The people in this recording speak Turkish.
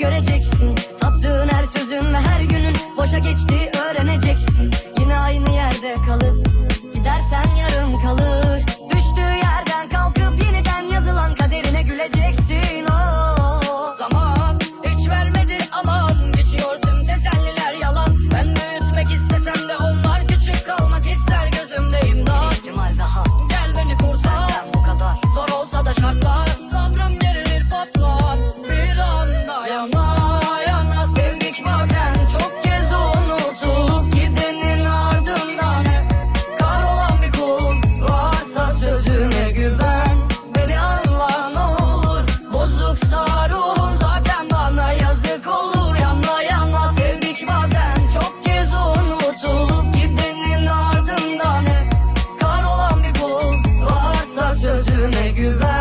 göreceksin. Tattığın her sözün ve her günün Boşa geçti öğreneceksin. Yine aynı yerde kalıp gidersen give up.